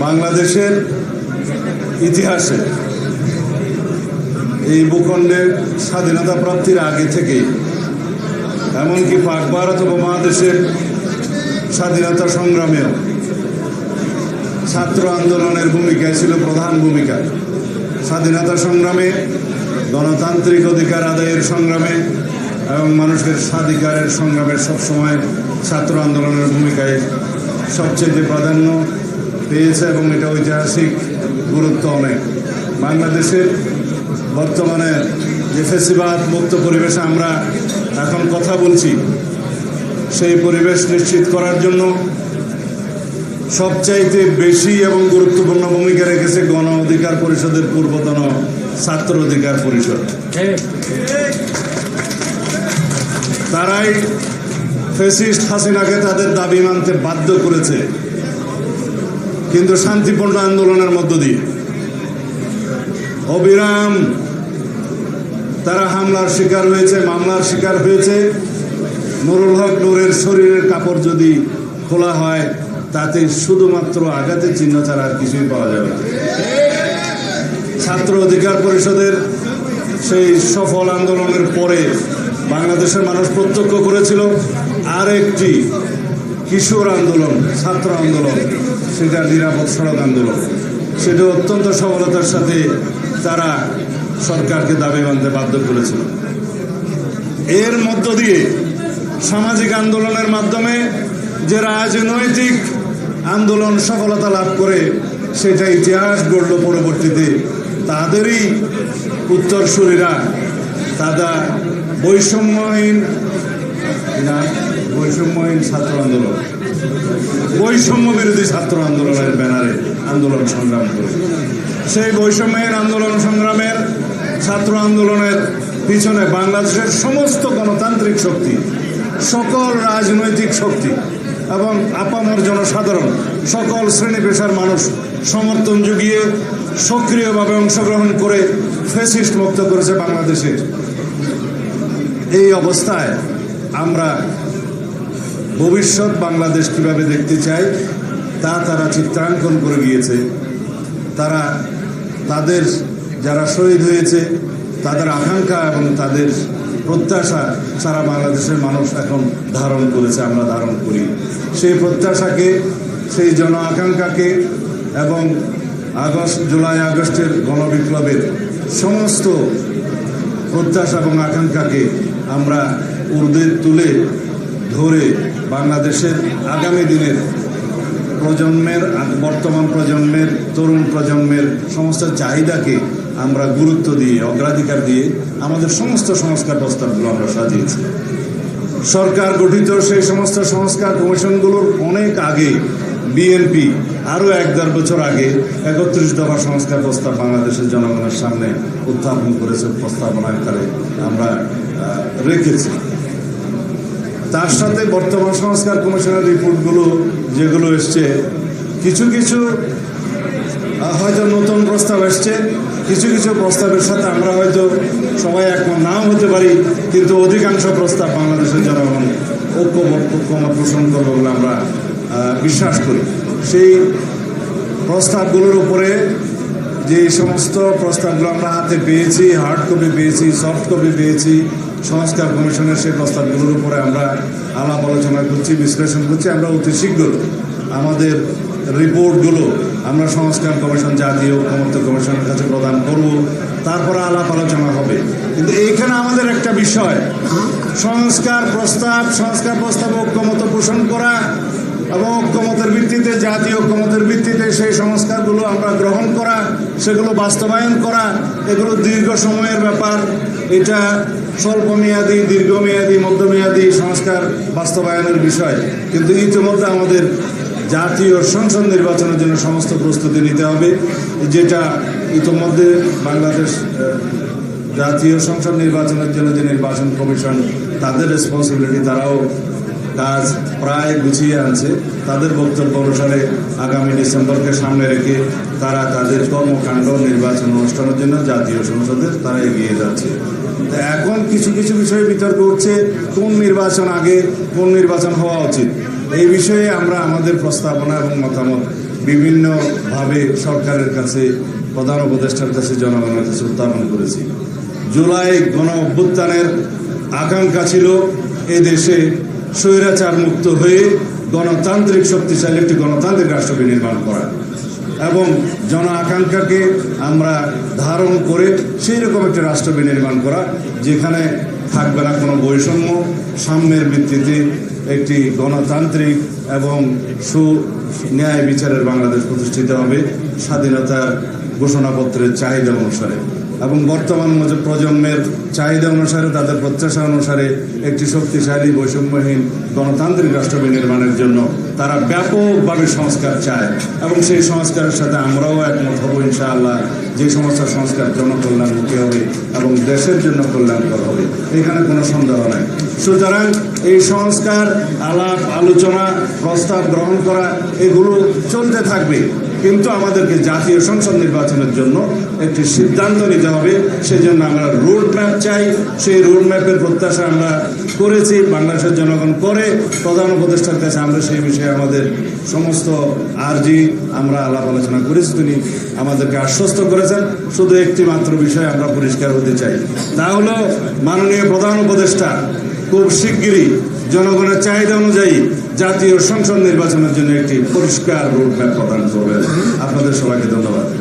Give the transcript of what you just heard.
বাংলাদেশের ইতিহাসে এই ভূখণ্ডের স্বাধীনতা প্রাপ্তির আগে থেকে এমনকি পাক ভারত উপমহাদেশের স্বাধীনতা সংগ্রামেও ছাত্র আন্দোলনের ভূমিকা ছিল প্রধান ভূমিকা। স্বাধীনতা সংগ্রামে গণতান্ত্রিক অধিকার আদায়ের সংগ্রামে এবং মানুষের স্বাধিকারের সংগ্রামে সবসময় ছাত্র আন্দোলনের ভূমিকায় সবচেয়ে প্রাধান্য পেয়েছে এবং এটা ঐতিহাসিক গুরুত্ব অনেক। বাংলাদেশের বর্তমানে যে ফেসিবাদ, মুক্ত পরিবেশে আমরা এখন কথা বলছি, সেই পরিবেশ নিশ্চিত করার জন্য সবচাইতে বেশি এবং গুরুত্বপূর্ণ ভূমিকা রেখেছে গণ অধিকার পরিষদের পূর্বতন ছাত্র অধিকার পরিষদ। তারাই ফেসিস্ট হাসিনাকে তাদের দাবি মানতে বাধ্য করেছে। কিন্তু শান্তিপূর্ণ আন্দোলনের মধ্য দিয়ে অবিরাম তারা হামলার শিকার হয়েছে, মামলার শিকার হয়েছে। নুরুল হক নূরের শরীরের কাপড় যদি খোলা হয়, তাতে শুধুমাত্র আঘাতের চিহ্ন ছাড়া আর কিছুই পাওয়া যাবে ছাত্র অধিকার পরিষদের সেই সফল আন্দোলনের পরে বাংলাদেশের মানুষ প্রত্যক্ষ করেছিল আর একটি কিশোর আন্দোলন, ছাত্র আন্দোলন সেটা নিরাপদ সড়ক আন্দোলন। সেটা অত্যন্ত সফলতার সাথে তারা সরকারকে দাবি মানতে বাধ্য করেছিল। এর মধ্য দিয়ে সামাজিক আন্দোলনের মাধ্যমে যে রাজনৈতিক আন্দোলন সফলতা লাভ করে সেটা ইতিহাস গড়ল পরবর্তীতে, তাদেরই উত্তরসূরিরা তারা বৈষম্যহীন বৈষম্যহীন ছাত্র আন্দোলন। বৈষম্য বিরোধী ছাত্র আন্দোলনের ব্যানারে আন্দোলন সংগ্রাম করে। সেই বৈষম্যের আন্দোলন সংগ্রামের ছাত্র আন্দোলনের পিছনে বাংলাদেশের সমস্ত গণতান্ত্রিক শক্তি, সকল রাজনৈতিক শক্তি এবং আপামর জনসাধারণ, সকল শ্রেণি পেশার মানুষ সমর্থন জুগিয়ে সক্রিয়ভাবে অংশগ্রহণ করে ফেসিস্ট মুক্ত করেছে বাংলাদেশে। এই অবস্থায় আমরা ভবিষ্যৎ বাংলাদেশ কীভাবে দেখতে চাই তা তারা চিত্রাঙ্কন করে গিয়েছে তারা তাদের যারা শহীদ হয়েছে, তাদের আকাঙ্ক্ষা এবং তাদের প্রত্যাশা সারা বাংলাদেশের মানুষ এখন ধারণ করেছে, আমরা ধারণ করি। সেই প্রত্যাশাকে, সেই জন আকাঙ্ক্ষাকে এবং আগস্ট, জুলাই, আগস্টের গণবিপ্লবের সমস্ত প্রত্যাশা এবং আকাঙ্ক্ষাকে আমরা উর্দে তুলে ধরে বাংলাদেশের আগামী দিনের প্রজন্মের, বর্তমান প্রজন্মের, তরুণ প্রজন্মের সমস্ত চাহিদাকে আমরা গুরুত্ব দিয়ে, অগ্রাধিকার দিয়ে আমাদের সমস্ত সংস্কার প্রস্তাবগুলো আমরা সাজিয়েছি। সরকার গঠিত সেই সমস্ত সংস্কার কমিশনগুলোর অনেক আগে বিএনপি আরও এক দেড় বছর আগে একত্রিশ দফা সংস্কার প্রস্তাব বাংলাদেশের জনগণের সামনে উত্থাপন করেছে প্রস্তাবনা আকারে আমরা রেখেছি। তার সাথে বর্তমান সংস্কার কমিশনের রিপোর্টগুলো যেগুলো এসছে, কিছু কিছু হয়তো নতুন প্রস্তাব এসছে, কিছু কিছু প্রস্তাবের সাথে আমরা হয়তো সবাই একমত, নাও হতে পারি, কিন্তু অধিকাংশ প্রস্তাব বাংলাদেশের জনগণ ঐক্যমত পোষণ করবে বলে আমরা বিশ্বাস করি। সেই প্রস্তাবগুলোর উপরে যে সমস্ত প্রস্তাবগুলো আমরা হাতে পেয়েছি হার্ড কপি পেয়েছি সফট কপি পেয়েছি সংস্কার কমিশনের সেই প্রস্তাবগুলোর উপরে আমরা আলাপ আলোচনা করছি, বিশ্লেষণ করছি। আমরা অতি শীঘ্র আমাদের রিপোর্টগুলো আমরা সংস্কার কমিশন, জাতীয় ঐক্যমত্য কমিশনের কাছে প্রদান করব। তারপরে আলাপ আলোচনা হবে। কিন্তু এইখানে আমাদের একটা বিষয়। সংস্কার প্রস্তাব সংস্কার প্রস্তাব ঐক্যমত পোষণ করা এবং ঐক্যমতের ভিত্তিতে, জাতীয় ঐক্যমতের ভিত্তিতে সেই সংস্কারগুলো আমরা গ্রহণ করা, সেগুলো বাস্তবায়ন করা, এগুলো দীর্ঘ সময়ের ব্যাপার। এটা স্বল্পমেয়াদী, দীর্ঘমেয়াদী, মধ্যমেয়াদী সংস্কার বাস্তবায়নের বিষয়। কিন্তু ইতিমধ্যে আমাদের জাতীয় সংসদ নির্বাচনের জন্য সমস্ত প্রস্তুতি নিতে হবে, যেটা ইতিমধ্যে বাংলাদেশ জাতীয় সংসদ নির্বাচনের জন্য যে নির্বাচন কমিশন, তাদের রেসপন্সিবিলিটি তারাও কাজ প্রায় গুছিয়ে আনছে। তাদের বক্তব্য অনুসারে আগামী ডিসেম্বরকে সামনে রেখে তারা তাদের কর্মকাণ্ড, নির্বাচন অনুষ্ঠানের জন্য জাতীয় সংসদে তারা এগিয়ে যাচ্ছে। এখন কিছু কিছু বিষয়ে বিতর্ক হচ্ছে কোন নির্বাচন আগে, কোন নির্বাচন হওয়া উচিত? এই বিষয়ে আমরা আমাদের প্রস্তাবনা এবং মতামত বিভিন্নভাবে সরকারের কাছে, প্রধান উপদেষ্টার কাছে, জনগণের কাছে উত্থাপন করেছি। জুলাই গণ অভ্যুত্থানের আকাঙ্ক্ষা ছিল এ দেশে স্বৈরাচার মুক্ত হয়ে গণতান্ত্রিক শক্তিশালী একটি গণতান্ত্রিক রাষ্ট্র নির্মাণ করা। এবং জন আকাঙ্ক্ষাকে আমরা ধারণ করে সেই রকম একটা রাষ্ট্র নির্মাণ করা, যেখানে থাকবে না কোনো বৈষম্য, সাম্যের ভিত্তিতে একটি গণতান্ত্রিক এবং সু, ন্যায় বিচারের বাংলাদেশ প্রতিষ্ঠিত হবে, স্বাধীনতার ঘোষণাপত্রের চাহিদা অনুসারে। এবং বর্তমান প্রজন্মের চাহিদা অনুসারে, তাদের প্রত্যাশা অনুসারে একটি শক্তিশালী, বৈষম্যহীন গণতান্ত্রিক রাষ্ট্র নির্মাণের জন্য তারা ব্যাপকভাবে সংস্কার চায়। এবং সেই সংস্কারের সাথে আমরাও একমত হব, ইনশাআল্লাহ, যে সমস্ত সংস্কার জনকল্যাণমুখী হবে এবং দেশের জন্য কল্যাণকর হবে। এখানে কোনো সন্দেহ নাই। সুতরাং এই সংস্কার, আলাপ, আলোচনা, প্রস্তাব গ্রহণ করা, এগুলো চলতে থাকবে। কিন্তু আমাদেরকে জাতীয় সংসদ নির্বাচনের জন্য একটি সিদ্ধান্ত নিতে হবে। সেজন্য আমরা রোড ম্যাপ চাই। সেই রোড ম্যাপের প্রত্যাশা আমরা করেছি। বাংলাদেশের জনগণ করে প্রধান উপদেষ্টার কাছে আমরা সেই বিষয়ে আমাদের সমস্ত আর্জি আমরা আলাপ আলোচনা করেছি। তিনি আমাদেরকে আশ্বস্ত করেছেন। শুধু একটি মাত্র বিষয় আমরা পরিষ্কার হতে চাই। তা হলো, মাননীয় প্রধান উপদেষ্টা খুব শিগগিরই জনগণের চাহিদা অনুযায়ী জাতীয় সংসদ নির্বাচনের জন্য একটি পরিষ্কার রোড ম্যাপ প্রদান করবেন। আপনাদের সবাইকে ধন্যবাদ।